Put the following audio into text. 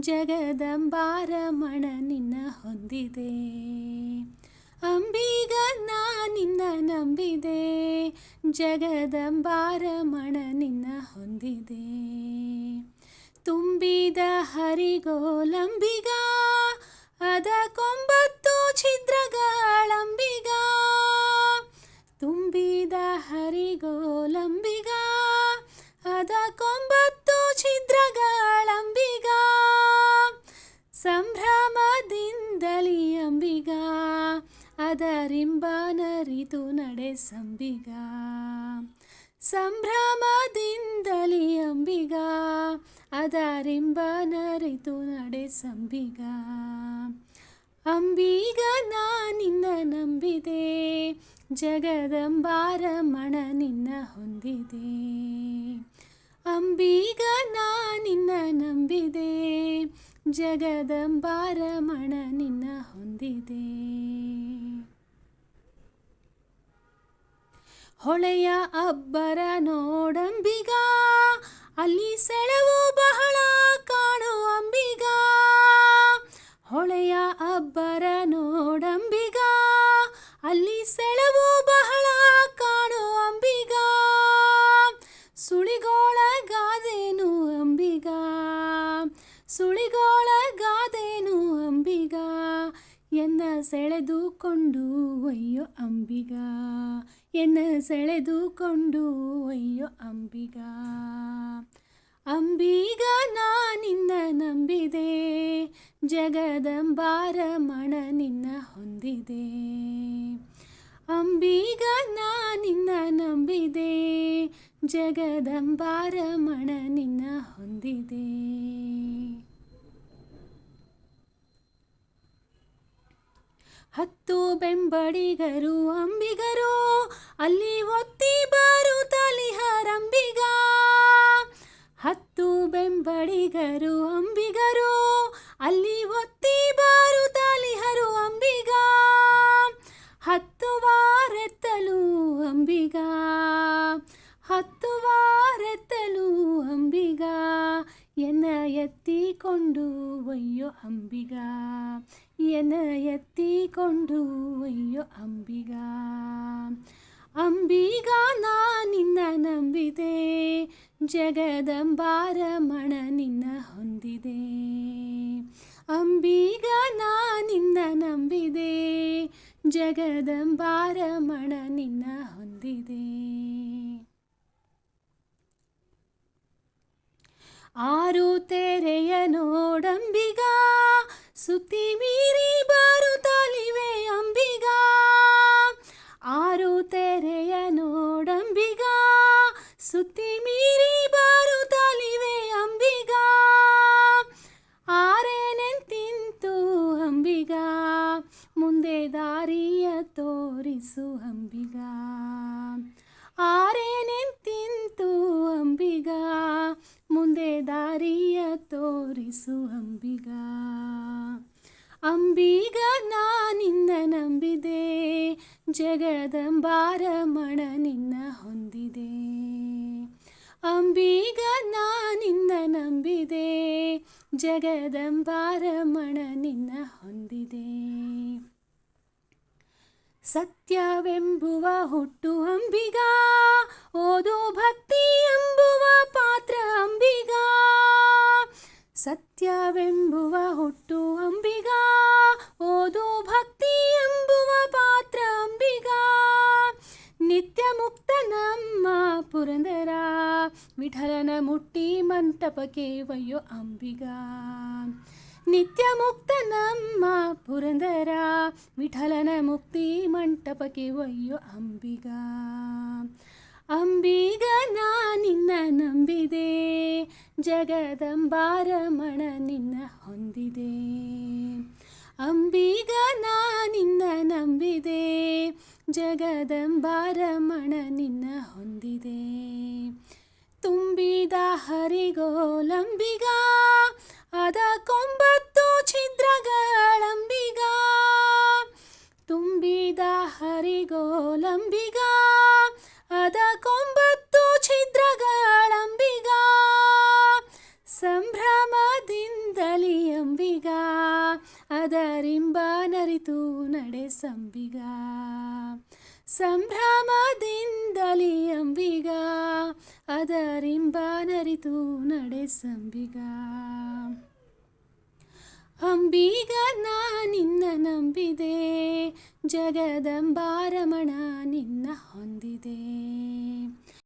ಜಗದಂಬಾರಮಣ ನಿನ್ನ ಹೊಂದಿದೆ. ಅಂಬಿಗ ನಾ ನಿನ್ನ ನಂಬಿದೆ. ಜಗದಂಬಾರಮಣ ನಿನ್ನ ಹೊಂದಿದೆ. ತುಂಬಿದ ಹರಿಗೋಲಂಬಿಗ ಸಂಭ್ರಮದಿಂದಲಿ ಅಂಬಿಗ ಅದರಿಂಬನರಿತು ನಡೆ ಸಂಬಿಗ. ಸಂಭ್ರಮದಿಂದಲಿ ಅಂಬಿಗ ಅದರಿಂಬನರಿತು ನಡೆ ಸಂಬಿಗ. ಅಂಬಿಗ ನಾ ನಿನ್ನ ನಂಬಿದೆ, ಜಗದಂಬಾರಮಣ ನಿನ್ನ ಹೊಂದಿದೆ. ಅಂಬಿಗ ನಾ ನಿನ್ನ ನಂಬಿದೆ ಜಗದಂಬಾರಮಣ ನಿನ್ನ ಹೊಂದಿದೆ. ಹೊಳೆಯ ಅಬ್ಬರ ನೋಡಂಬಿಗ ಅಲ್ಲಿ ಸೆಳವು ಬಹಳ ಸುಳಿಗೋಳಗಾದೇನು ಅಂಬಿಗ? ಎನ್ನ ಸೆಳೆದುಕೊಂಡು ಒಯ್ಯೋ ಅಂಬಿಗ? ಎನ್ನ ಸೆಳೆದುಕೊಂಡು ಒಯ್ಯೋ ಅಂಬಿಗ? ಅಂಬಿಗ ನಾ ನಿನ್ನ ನಂಬಿದೆ ಜಗದಂಬಾರಮಣ ನಿನ್ನ ಹೊಂದಿದೆ. ಅಂಬಿಗ ನಾ ನಿನ್ನ ನಂಬಿದೆ ಜಗದಂಬಾರಮಣ ನಿನ್ನ ಹೊಂದಿದೆ. ಹತ್ತು ಬೆಂಬಡಿಗರು ಅಂಬಿಗರು ಅಲ್ಲಿ ಒತ್ತಿ ಬರುತ್ತಲಿಹರಂಬಿಗ ಹತ್ತು ಬೆಂಬಡಿಗರು ಅಂಬಿಗರು ಅಲ್ಲಿ ಎನ್ನ ಎತ್ತಿಕೊಂಡು ಒಯ್ಯೋ ಅಂಬಿಗ ಎನ್ನ ಎತ್ತಿಕೊಂಡು ಒಯ್ಯೋ ಅಂಬಿಗ ಅಂಬಿಗ ನಾ ನಿನ್ನ ನಂಬಿದೆ ಜಗದಂಬಾರಮಣ ನಿನ್ನ ಹೊಂದಿದೆ ಅಂಬಿಗ ನಾ ನಿನ್ನ ನಂಬಿದೆ ಜಗದಂಬಾರಮಣ ನಿನ್ನ ಹೊಂದಿದೆ ಆರು ತೆರೆಯ ನೋಡಂಬಿಗ, ಸುತ್ತಿ ಮೀರಿ ಬರುತ್ತಲಿವೆ ಅಂಬಿಗ. ಆರು ತೆರೆಯ ನೋಡಂಬಿಗ, ಸುತ್ತಿ ಮೀರಿ ಬರುತ್ತಲಿವೆ ಅಂಬಿಗ. ಆರೇನೆಂತಿಂತು ಅಂಬಿಗ, ಮುಂದೆ ದಾರಿಯ ತೋರಿಸು ಅಂಬಿಗ. ಆರೇನೆಂತಿಂತು ಅಂಬಿಗ, ಮುಂದೆ ದಾರಿಯ ತೋರಿಸು ಅಂಬಿಗ. ಅಂಬಿಗ ನಾ ನಂಬಿದೆ ನಂಬಿದೆ ಜಗದಂಬಾರಮಣ ನಿನ್ನ ಹೊಂದಿದೆ. ಅಂಬಿಗ ನಾ ನಂಬಿದೆ ನಂಬಿದೆ ಜಗದಂಬಾರಮಣ ನಿನ್ನ ಹೊಂದಿದೆ. ಸತ್ಯವೆಂಬುವ ಹುಟ್ಟು ಅಂಬಿಗ ಓದು ಭಕ್ತಿ ಎಂಬುವ ಪಾತ್ರ ಅಂಬಿಗ ಸತ್ಯವೆಂಬುವ ಹುಟ್ಟು ಅಂಬಿಗ ಓದು ಭಕ್ತಿ ಎಂಬುವ ಪಾತ್ರ ಅಂಬಿಗ ನಿತ್ಯ ಮುಕ್ತ ನಮ್ಮ ಪುರಂದರ ವಿಠಲನ ಮುಟ್ಟಿ ಮಂಟಪಕ್ಕೆ ಒಯ್ಯೋ ಅಂಬಿಗ ನಿತ್ಯ ಮುಕ್ತ ನಮ್ಮ ಪುರಂದರ ವಿಠಲನ ಮುಕ್ತಿ ಮಂಟಪಕ್ಕೆ ಒಯ್ಯೋ ಅಂಬಿಗ. ಅಂಬಿಗ, ನಾ ನಿನ್ನ ನಂಬಿದೆ. ಜಗದಂಬಾರಮಣ ನಿನ್ನ ಹೊಂದಿದೆ. ಅಂಬಿಗ, ನಾ ನಿನ್ನ ನಂಬಿದೆ. ಜಗದಂಬಾರಮಣ ನಿನ್ನ ಹೊಂದಿದೆ. ತುಂಬಿದ ಹರಿಗೋಲಂಬಿಗ ರಿಂಬನರಿತು ನಡೆ ಸಂಬಿಗ. ಸಂಭ್ರಮದಿಂದಲಿ ಅಂಬಿಗ. ಅದರಿಂಬ ನರಿತು ನಡೆ ಸಂಬಿಗ. ಅಂಬಿಗ ನಾ ನಿನ್ನ ನಂಬಿದೆ. ಜಗದಂಬಾರಮಣ ನಿನ್ನ ಹೊಂದಿದೆ.